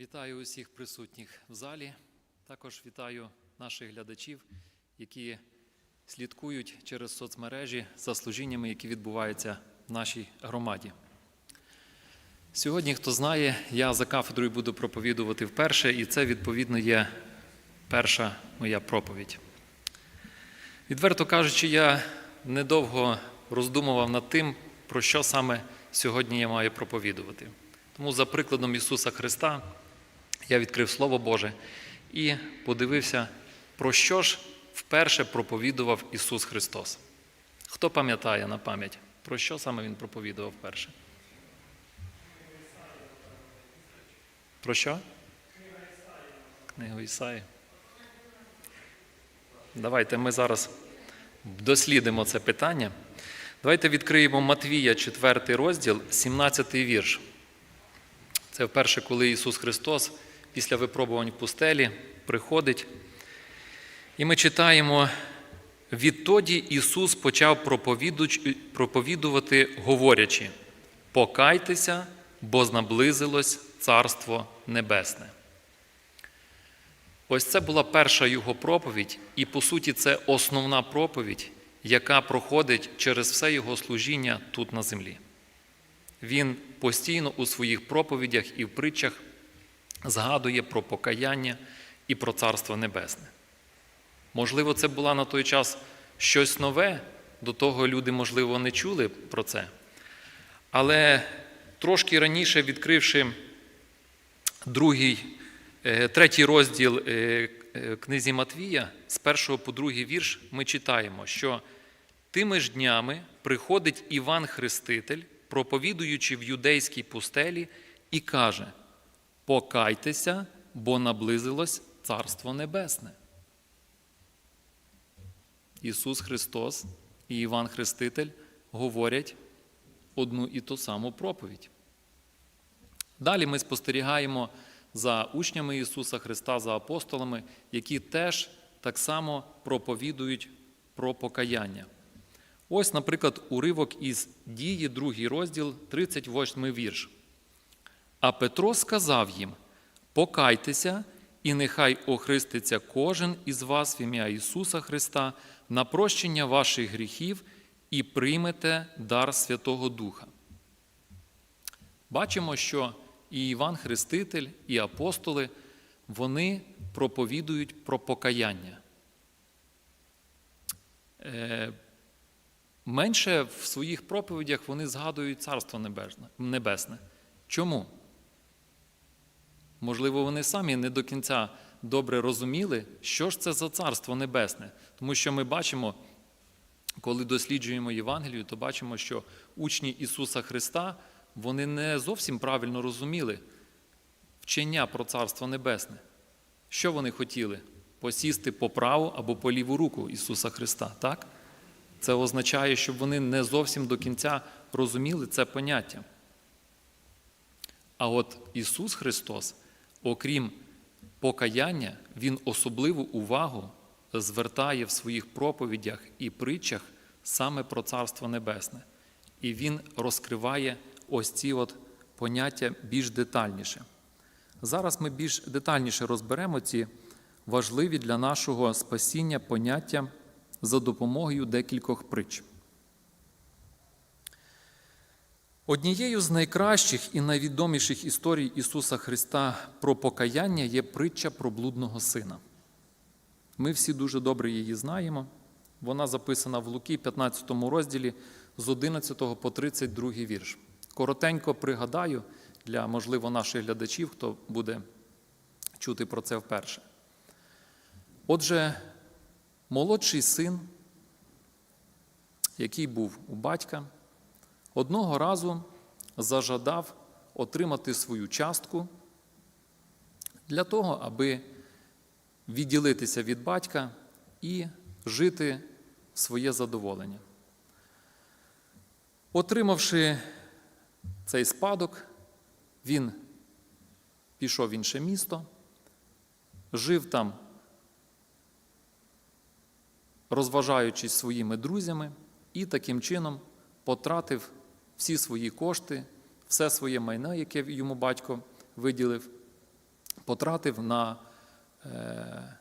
Вітаю усіх присутніх в залі. Також вітаю наших глядачів, які слідкують через соцмережі за служіннями, які відбуваються в нашій громаді. Сьогодні, хто знає, я за кафедрою буду проповідувати вперше, і це, відповідно, є перша моя проповідь. Відверто кажучи, я недовго роздумував над тим, про що саме сьогодні я маю проповідувати. Тому, за прикладом Ісуса Христа, я відкрив Слово Боже і подивився, про що ж вперше проповідував Ісус Христос. Хто пам'ятає на пам'ять, про що саме Він проповідував вперше? Про що? Книгу Ісаї. Давайте ми зараз дослідимо це питання. Давайте відкриємо Матвія, 4 розділ, 17 вірш. Це вперше, коли Ісус Христос після випробувань в пустелі приходить. І ми читаємо: відтоді Ісус почав проповідувати, говорячи: покайтеся, бо наблизилось Царство Небесне. Ось це була перша його проповідь, і по суті, це основна проповідь, яка проходить через все його служіння тут на землі. Він постійно у своїх проповідях і в притчах згадує про покаяння і про Царство Небесне. Можливо, це було на той час щось нове, до того люди, можливо, не чули про це. Але трошки раніше, відкривши другий, третій розділ книзі Матвія, з першого по другий вірш, ми читаємо, що тими ж днями приходить Іван Хреститель, проповідуючи в юдейській пустелі, і каже: Покайтеся, бо наблизилось Царство Небесне. Ісус Христос і Іван Хреститель говорять одну і ту саму проповідь. Далі ми спостерігаємо за учнями Ісуса Христа, за апостолами, які теж так само проповідують про покаяння. Ось, наприклад, уривок із дії, другий розділ, 38 вірш. А Петро сказав їм: Покайтеся, і нехай охриститься кожен із вас в ім'я Ісуса Христа на прощення ваших гріхів і приймете дар Святого Духа. Бачимо, що і Іван Хреститель, і апостоли вони проповідують про покаяння. Менше в своїх проповідях вони згадують Царство Небесне. Чому? Можливо, вони самі не до кінця добре розуміли, що ж це за Царство Небесне. Тому що ми бачимо, коли досліджуємо Євангелію, то бачимо, що учні Ісуса Христа вони не зовсім правильно розуміли вчення про Царство Небесне. Що вони хотіли? Посісти по праву або по ліву руку Ісуса Христа, так? Це означає, щоб вони не зовсім до кінця розуміли це поняття. А от Ісус Христос, окрім покаяння, Він особливу увагу звертає в своїх проповідях і притчах саме про Царство Небесне. І Він розкриває ось ці от поняття більш детальніше. Зараз ми більш детальніше розберемо ці важливі для нашого спасіння поняття за допомогою декількох притч. Однією з найкращих і найвідоміших історій Ісуса Христа про покаяння є притча про блудного сина. Ми всі дуже добре її знаємо. Вона записана в Луки, 15 розділі з 11 по 32 вірш. Коротенько пригадаю для, можливо, наших глядачів, хто буде чути про це вперше. Отже, молодший син, який був у батька, одного разу зажадав отримати свою частку для того, аби відділитися від батька і жити своє задоволення. Отримавши цей спадок, він пішов в інше місто, жив там, розважаючись своїми друзями, і таким чином потратив всі свої кошти, все своє майно, яке йому батько виділив, потратив на е,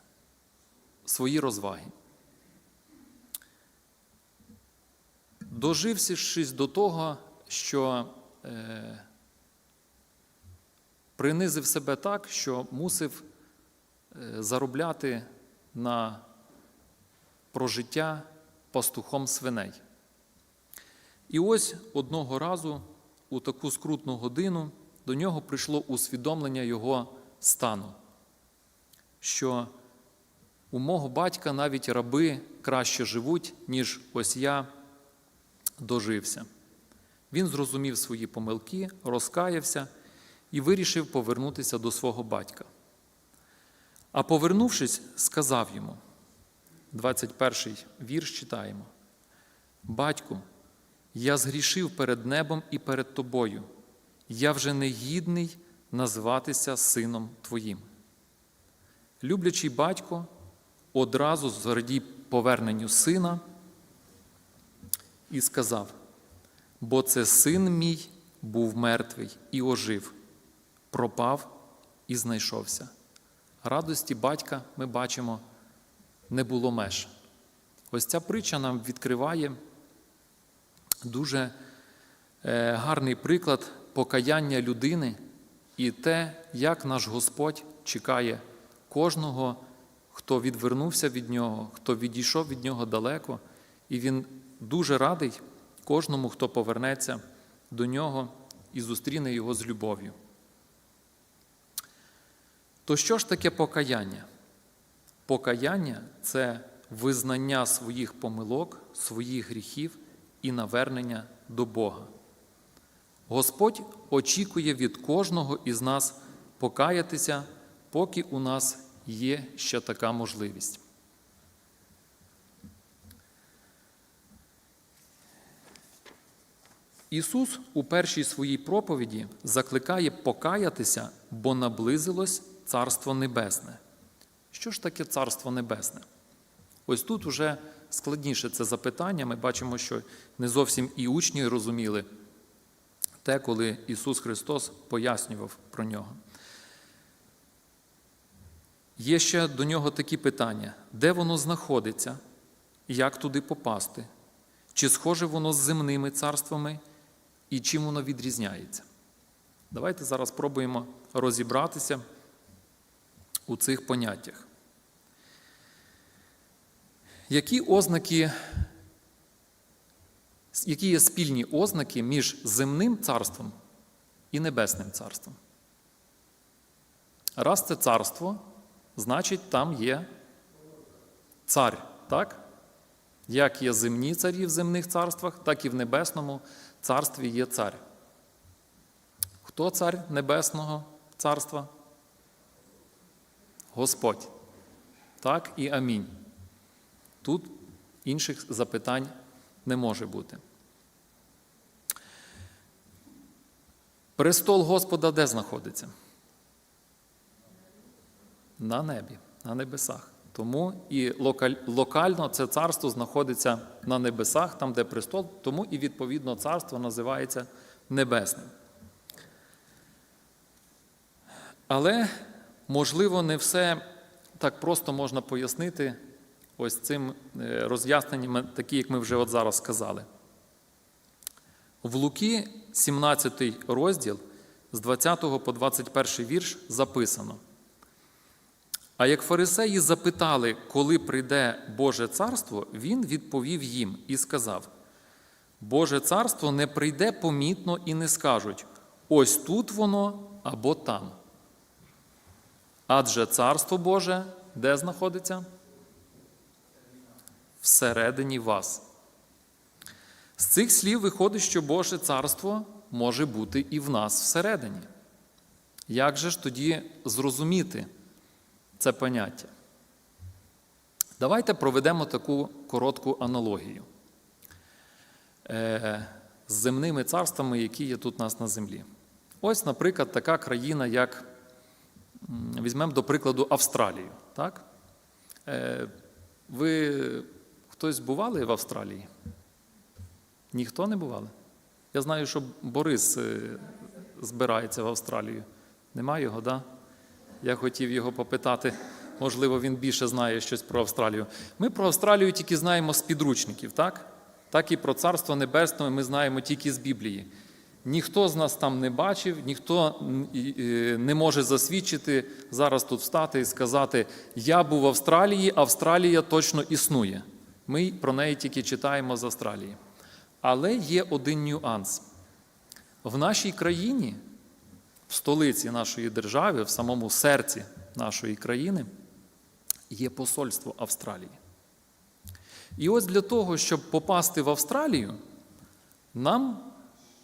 свої розваги. Дожившись до того, що е, принизив себе так, що мусив е, заробляти на прожиття пастухом свиней. І ось одного разу, у таку скрутну годину, до нього прийшло усвідомлення його стану, що у мого батька навіть раби краще живуть, ніж ось я дожився. Він зрозумів свої помилки, розкаявся і вирішив повернутися до свого батька. А повернувшись, сказав йому, 21 вірш читаємо: Батьку, я згрішив перед небом і перед тобою, я вже не гідний назватися сином твоїм. Люблячий батько одразу зрадів поверненню сина і сказав: бо це син мій був мертвий і ожив, пропав і знайшовся. Радості батька ми бачимо, не було меж. Ось ця притча нам відкриває дуже е, гарний приклад покаяння людини і те, як наш Господь чекає кожного, хто відвернувся від нього, хто відійшов від нього далеко, і Він дуже радий кожному, хто повернеться до нього і зустріне його з любов'ю. То що ж таке покаяння? Покаяння це визнання своїх помилок, своїх гріхів і навернення до Бога. Господь очікує від кожного із нас покаятися, поки у нас є ще така можливість. Ісус у першій своїй проповіді закликає покаятися, бо наблизилось Царство Небесне. Що ж таке Царство Небесне? Ось тут уже складніше це запитання. Ми бачимо, що не зовсім і учні розуміли те, коли Ісус Христос пояснював про нього. Є ще до нього такі питання: де воно знаходиться, як туди попасти, чи схоже воно з земними царствами і чим воно відрізняється? Давайте зараз спробуємо розібратися у цих поняттях. Які ознаки, які є спільні ознаки між земним царством і небесним царством? Раз це царство, значить, там є цар, так? Як є земні царі в земних царствах, так і в небесному царстві є цар. Хто цар Небесного царства? Господь. Так і амінь. Тут інших запитань не може бути. Престол Господа де знаходиться? На небі, на небесах. Тому і локально це царство знаходиться на небесах, там, де престол, тому і відповідно царство називається небесним. Але, можливо, не все так просто можна пояснити ось цим е, роз'ясненням, такі, як ми вже от зараз сказали. В Луки, 17 розділ, з 20 по 21 вірш записано. А як фарисеї запитали, коли прийде Боже царство, він відповів їм і сказав: Боже царство не прийде помітно і не скажуть: ось тут воно або там. Адже царство Боже де знаходиться? Всередині вас. З цих слів виходить, що Боже царство може бути і в нас всередині. Як же ж тоді зрозуміти це поняття? Давайте проведемо таку коротку аналогію е, з земними царствами, які є тут у нас на землі. Ось, наприклад, така країна, як візьмемо до прикладу Австралію. Так? Е, ви хтось бували в Австралії? Ніхто не бували? Я знаю, що Борис е, збирається в Австралію. Нема його, да? Я хотів його попитати, можливо, він більше знає щось про Австралію. Ми про Австралію тільки знаємо з підручників, так? Так і про Царство Небесне ми знаємо тільки з Біблії. Ніхто з нас там не бачив, ніхто не може засвідчити зараз тут встати і сказати: Я був в Австралії, Австралія точно існує. Ми про неї тільки читаємо з Австралії. Але є один нюанс. В нашій країні, в столиці нашої держави, в самому серці нашої країни, є посольство Австралії. І ось для того, щоб попасти в Австралію, нам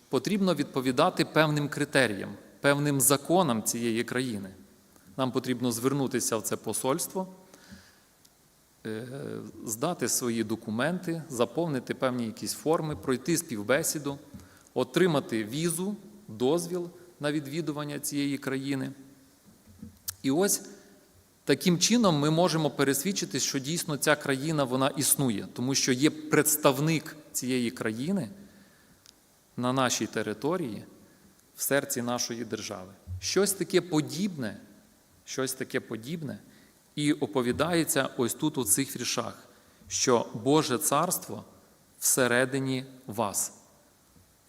потрібно відповідати певним критеріям, певним законам цієї країни. Нам потрібно звернутися в це посольство, здати свої документи, заповнити певні якісь форми, пройти співбесіду, отримати візу, дозвіл на відвідування цієї країни. І ось таким чином ми можемо пересвідчити, що дійсно ця країна вона існує, тому що є представник цієї країни на нашій території, в серці нашої держави. Щось таке подібне, щось таке подібне, і оповідається ось тут, у цих віршах, що Боже Царство всередині вас.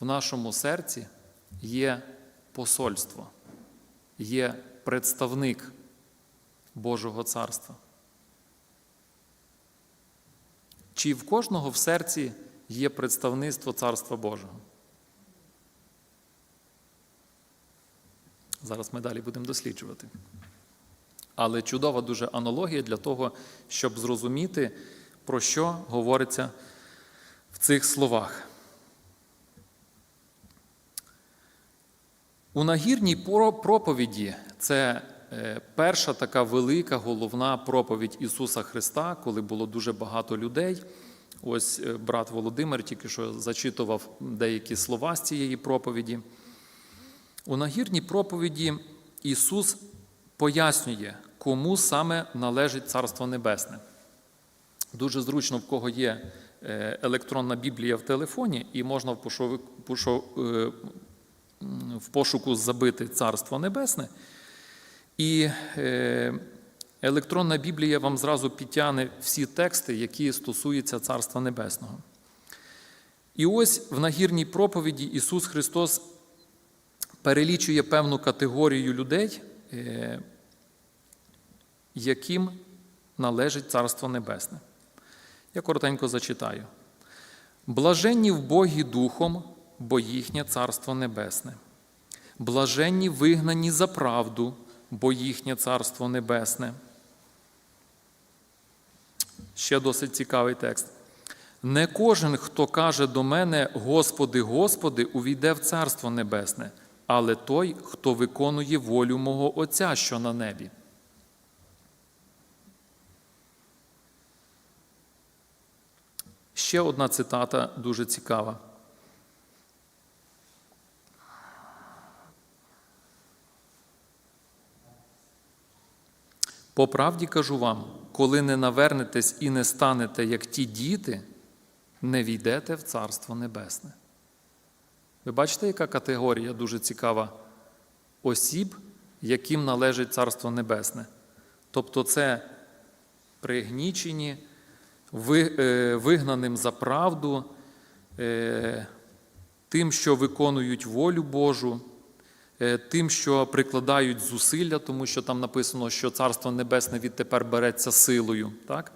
В нашому серці є посольство, є представник Божого Царства. Чи в кожного в серці є представництво Царства Божого? Зараз ми далі будемо досліджувати. Але чудова дуже аналогія для того, щоб зрозуміти, про що говориться в цих словах. У нагірній проповіді це е, перша така велика головна проповідь Ісуса Христа, коли було дуже багато людей. Ось е, брат Володимир тільки що зачитував деякі слова з цієї проповіді. У нагірній проповіді Ісус пояснює, кому саме належить Царство Небесне. Дуже зручно, в кого є е, електронна Біблія в телефоні, і можна в в пошуку забити Царство Небесне. І е, електронна Біблія вам зразу підтягне всі тексти, які стосуються Царства Небесного. І ось в нагірній проповіді Ісус Христос перелічує певну категорію людей, е, яким належить Царство Небесне. Я коротенько зачитаю. Блаженні в Богі Духом, бо їхнє Царство Небесне. Блаженні вигнані за правду, бо їхнє Царство Небесне. Ще досить цікавий текст. Не кожен, хто каже до мене, Господи, Господи, увійде в Царство Небесне, але той, хто виконує волю мого Отця, що на небі. Ще одна цитата дуже цікава. По правді кажу вам, коли не навернетесь і не станете, як ті діти, не війдете в Царство Небесне. Ви бачите, яка категорія дуже цікава осіб, яким належить Царство Небесне. Тобто це пригнічені, вигнаним за правду, е, тим, що виконують волю Божу. Е, тим, що прикладають зусилля, тому що там написано, що Царство Небесне відтепер береться силою. Так?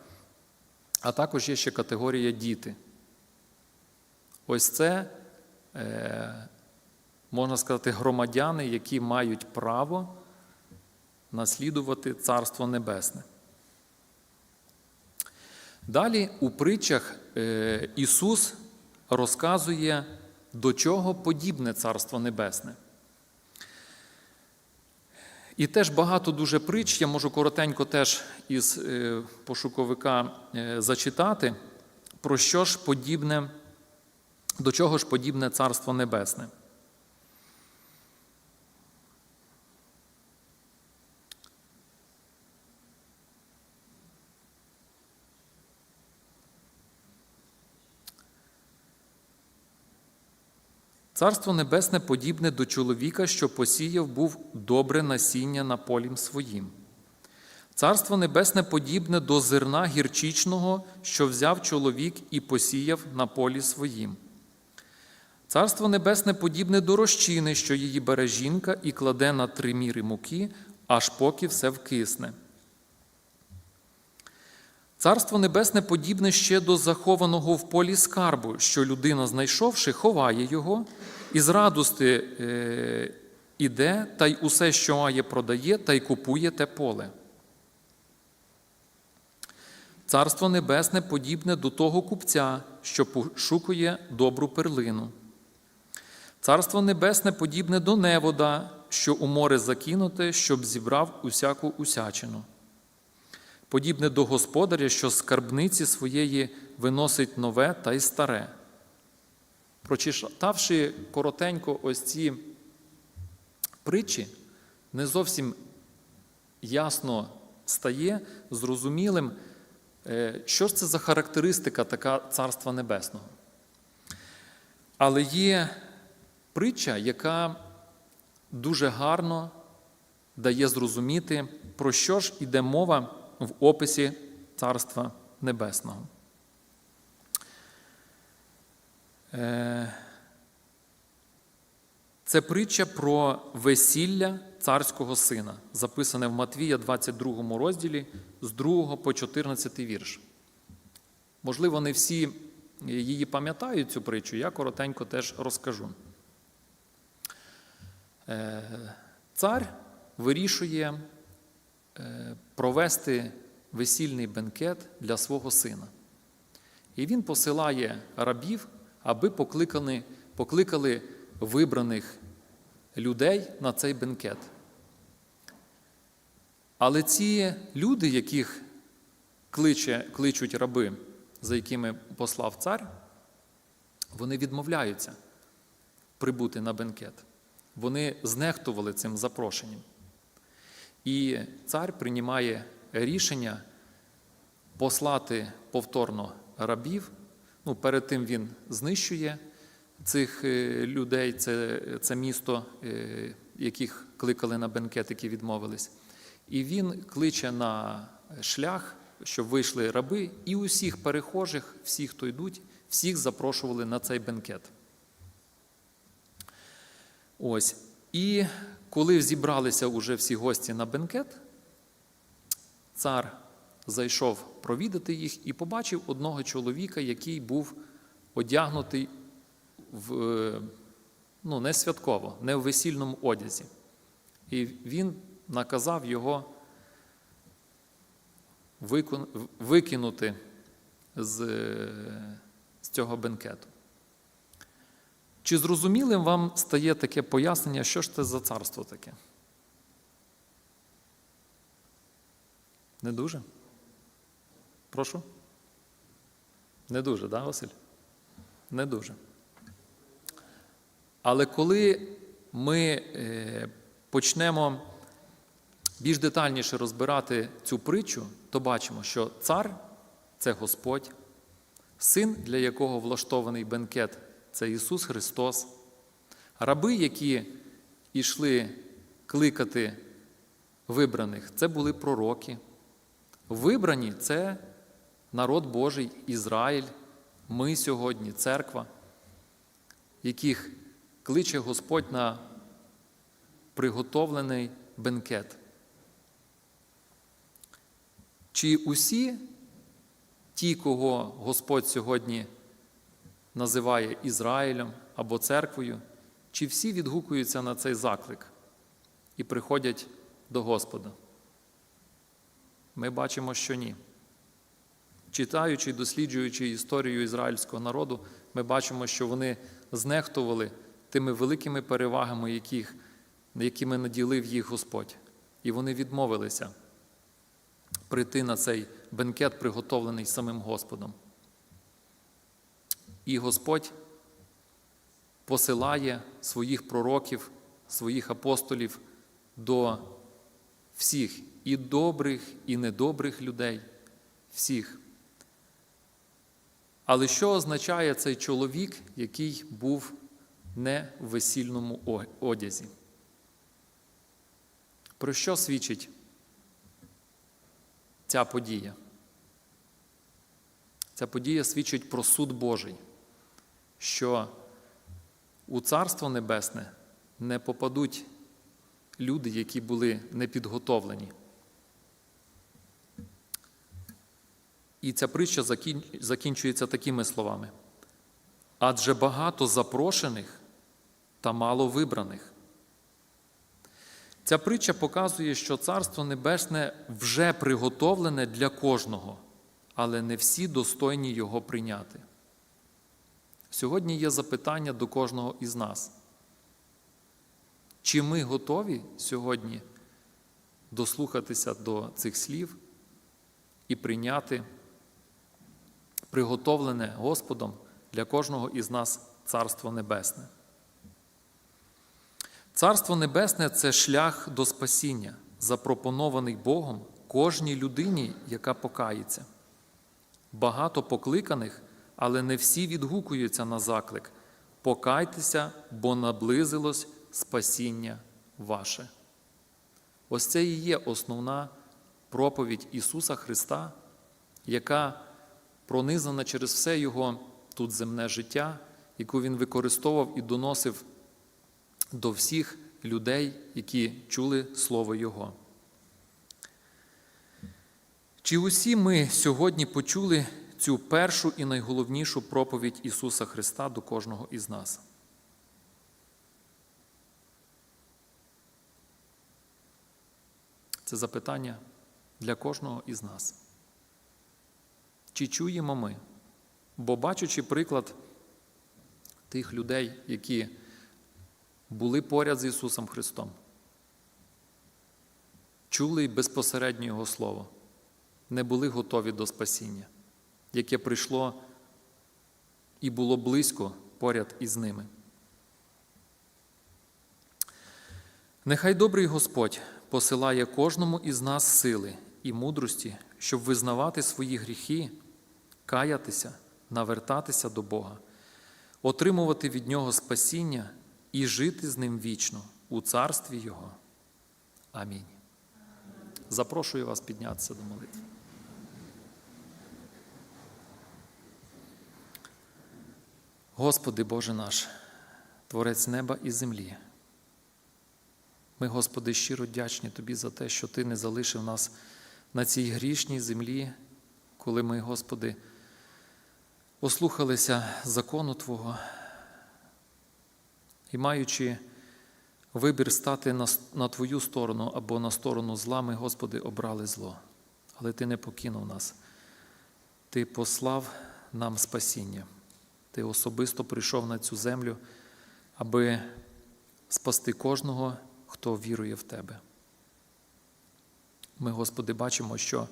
А також є ще категорія діти. Ось це, е, можна сказати, громадяни, які мають право наслідувати Царство Небесне. Далі у притчах е, Ісус розказує, до чого подібне Царство Небесне. І теж багато дуже притч, я можу коротенько теж із е, пошуковика е, зачитати, про що ж подібне, до чого ж подібне Царство Небесне. Царство Небесне подібне до чоловіка, що посіяв був добре насіння на полім своїм. Царство Небесне подібне до зерна гірчичного, що взяв чоловік і посіяв на полі своїм. Царство Небесне подібне до розчини, що її бере жінка і кладе на три міри муки, аж поки все вкисне. Царство Небесне подібне ще до захованого в полі скарбу, що людина, знайшовши, ховає його, і з радости е, іде, та й усе, що має, продає, та й купує те поле. Царство Небесне подібне до того купця, що пошукує добру перлину. Царство Небесне подібне до невода, що у море закинуте, щоб зібрав усяку усячину. Подібне до господаря, що скарбниці своєї виносить нове та й старе. Прочитавши коротенько ось ці притчі, не зовсім ясно стає зрозумілим, е, що ж це за характеристика така Царства Небесного. Але є притча, яка дуже гарно дає зрозуміти, про що ж іде мова в описі Царства Небесного. Е, Це притча про весілля царського сина, записане в Матвія 22 розділі з 2 по 14 вірш. Можливо, не всі її пам'ятають цю притчу, я коротенько теж розкажу. Е, Цар вирішує е, провести весільний бенкет для свого сина. І він посилає рабів, аби покликали, покликали вибраних людей на цей бенкет. Але ці люди, яких кличе, кличуть раби, за якими послав цар, вони відмовляються прибути на бенкет. Вони знехтували цим запрошенням. І цар приймає рішення послати повторно рабів. Ну, Перед тим він знищує цих е, людей, це, це місто, е, яких кликали на бенкет, які відмовились. І він кличе на шлях, щоб вийшли раби, і усіх перехожих, всіх, хто йдуть, всіх запрошували на цей бенкет. Ось. І коли зібралися уже всі гості на бенкет, цар зайшов провідати їх і побачив одного чоловіка, який був одягнутий в, ну, не святково, не в весільному одязі. І він наказав його викинути з, з цього бенкету. Чи зрозумілим вам стає таке пояснення, що ж це за царство таке? Не дуже? Прошу? Не дуже, да, Василь? Не дуже. Але коли ми е, почнемо більш детальніше розбирати цю притчу, то бачимо, що цар це Господь, син, для якого влаштований бенкет це Ісус Христос. Раби, які йшли кликати вибраних, це були пророки. Вибрані це народ Божий, Ізраїль, ми сьогодні, церква, яких кличе Господь на приготовлений бенкет. Чи усі ті, кого Господь сьогодні називає Ізраїлем або церквою, чи всі відгукуються на цей заклик і приходять до Господа? Ми бачимо, що ні. Читаючи досліджуючи історію ізраїльського народу, ми бачимо, що вони знехтували тими великими перевагами, яких, якими наділив їх Господь. І вони відмовилися прийти на цей бенкет, приготовлений самим Господом. І Господь посилає своїх пророків, своїх апостолів до всіх і добрих, і недобрих людей, всіх. Але що означає цей чоловік, який був не в весільному одязі. Про що свідчить ця подія? Ця подія свідчить про суд Божий, що у Царство Небесне не попадуть люди, які були непідготовлені. І ця притча закінчується такими словами: адже багато запрошених та мало вибраних. Ця притча показує, що Царство Небесне вже приготовлене для кожного, але не всі достойні його прийняти. Сьогодні є запитання до кожного із нас. Чи ми готові сьогодні дослухатися до цих слів і прийняти приготовлене Господом для кожного із нас Царство Небесне? Царство Небесне це шлях до спасіння, запропонований Богом кожній людині, яка покається. Багато покликаних, але не всі відгукуються на заклик. Покайтеся, бо наблизилось спасіння ваше. Ось це і є основна проповідь Ісуса Христа, яка пронизана через все Його тут земне життя, яку Він використовував і доносив до всіх людей, які чули Слово Його. Чи усі ми сьогодні почули цю першу і найголовнішу проповідь Ісуса Христа до кожного із нас? Це запитання для кожного із нас. Чи чуємо ми? Бо бачучи приклад тих людей, які були поряд з Ісусом Христом, чули безпосередньо Його Слово, не були готові до спасіння, яке прийшло і було близько поряд із ними. Нехай добрий Господь посилає кожному із нас сили і мудрості, щоб визнавати свої гріхи, каятися, навертатися до Бога, отримувати від Нього спасіння і жити з Ним вічно у царстві Його. Амінь. Запрошую вас піднятися до молитви. Господи Боже наш, Творець неба і землі. Ми, Господи, щиро вдячні Тобі за те, що Ти не залишив нас на цій грішній землі, коли ми, Господи, ослухалися закону Твого і маючи вибір стати на, Твою сторону або на сторону зла, ми, Господи, обрали зло. Але Ти не покинув нас. Ти послав нам спасіння. Ти особисто прийшов на цю землю, аби спасти кожного, хто вірує в Тебе. Ми, Господи, бачимо, що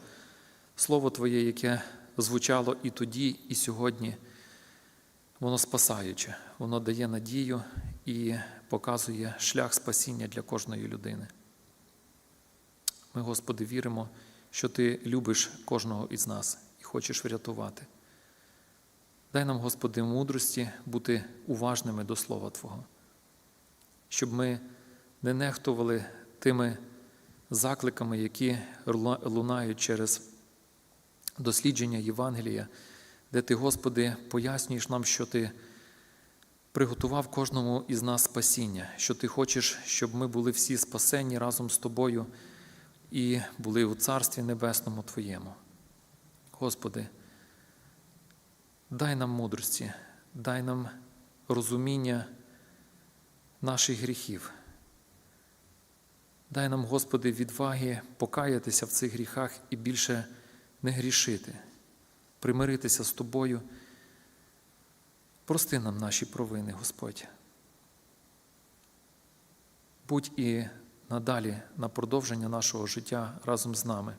Слово Твоє, яке звучало і тоді, і сьогодні, воно спасаюче, воно дає надію і показує шлях спасіння для кожної людини. Ми, Господи, віримо, що Ти любиш кожного із нас і хочеш врятувати. Дай нам, Господи, мудрості бути уважними до Слова Твого, щоб ми не нехтували тими закликами, які лунають через дослідження Євангелія, де Ти, Господи, пояснюєш нам, що Ти приготував кожному із нас спасіння, що Ти хочеш, щоб ми були всі спасені разом з Тобою і були у Царстві Небесному Твоєму. Господи, дай нам мудрості, дай нам розуміння наших гріхів. Дай нам, Господи, відваги покаятися в цих гріхах і більше не грішити, примиритися з Тобою. Прости нам наші провини, Господь. Будь і надалі на продовження нашого життя разом з нами.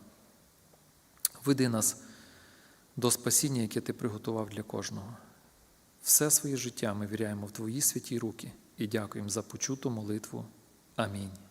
Веди нас до спасіння, яке Ти приготував для кожного. Все своє життя ми віряємо в Твої святі руки і дякуємо за почуту молитву. Амінь.